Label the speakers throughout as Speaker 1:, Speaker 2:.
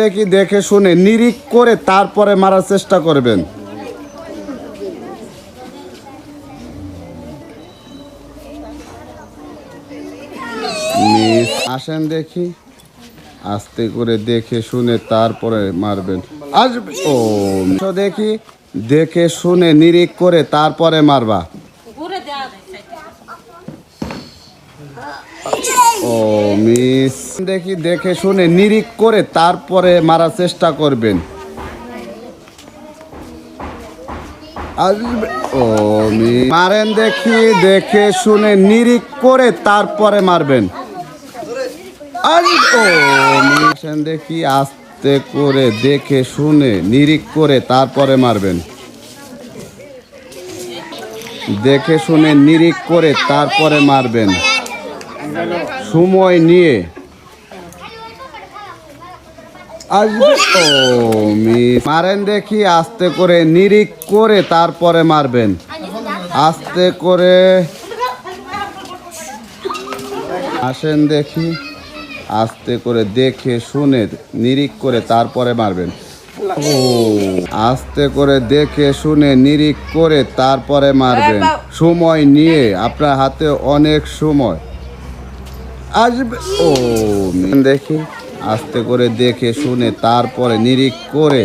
Speaker 1: দেখি দেখে শুনে নিরিখ করে তারপরে মারার চেষ্টা করবেন? আসেন দেখি। আস্তে করে দেখে শুনে তারপরে মারবেন। আসবে। ও দেখি, দেখে শুনে নিরিখ করে তারপরে মারবা। ও, মিস। দেখি, দেখে শুনে নিরিখ করে তারপরে মারার চেষ্টা করবেন। ও মারেন দেখি, দেখে শুনে নিরিখ করে তারপরে মারবেন। দেখি, আস্তে করে দেখে শুনে নিরিখ করে তারপরে মারবেন। দেখে শুনে নিরিখ করে তারপরে মারবেন। সময় নিয়ে। আসবে? ও মিস। মারেন দেখি আস্তে করে নিরিখ করে তারপরে মারবেন। আস্তে করে আসেন দেখি আস্তে করে দেখে শুনে নিরিখ করে তারপরে মারবেন। ও আস্তে করে দেখে শুনে নিরিখ করে তারপরে মারবেন। সময় নিয়ে আপনার হাতে অনেক সময়। আসবে। ও দেখি, আস্তে করে দেখে শুনে তারপরে নিরিখ করে।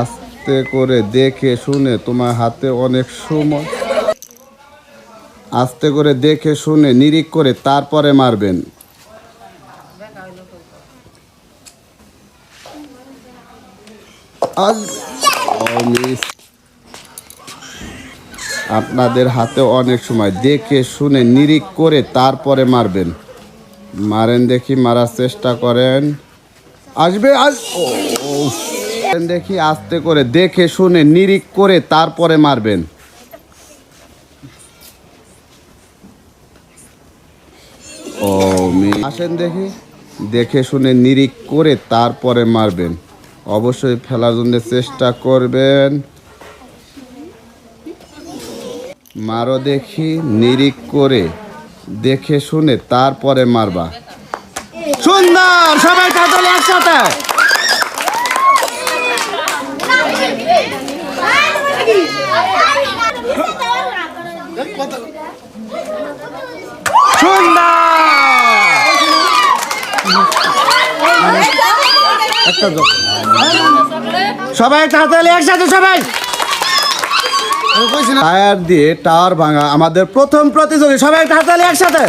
Speaker 1: আস্তে করে দেখে শুনে তোমার হাতে অনেক সময়। আস্তে করে দেখে শুনে নিরিখ করে তারপরে মারবেন। মিস আপনাদের হাতে অনেক সময়। দেখে, শুনে, নিরিখ করে তারপরে মারবেন। মারেন দেখি, মারার চেষ্টা করেন। আসবে আস দেখি, আস্তে করে দেখে, শুনে, নিরিখ করে তারপরে মারবেন। ও আসেন দেখি। দেখে, শুনে, নিরিখ করে তারপরে মারবেন। অবশ্যই ফেলার জন্য চেষ্টা করবেন মারো দেখি নিরিখ করে দেখে শুনে তারপরে মারবা সুন্দর সবাই তাহলে একসাথে একটা। সবাই তাড়াতাড়ি একসাথে সবাই। টায়ার দিয়ে টাওয়ার ভাঙা আমাদের প্রথম প্রতিযোগী। সবাই তাড়াতাড়ি একসাথে।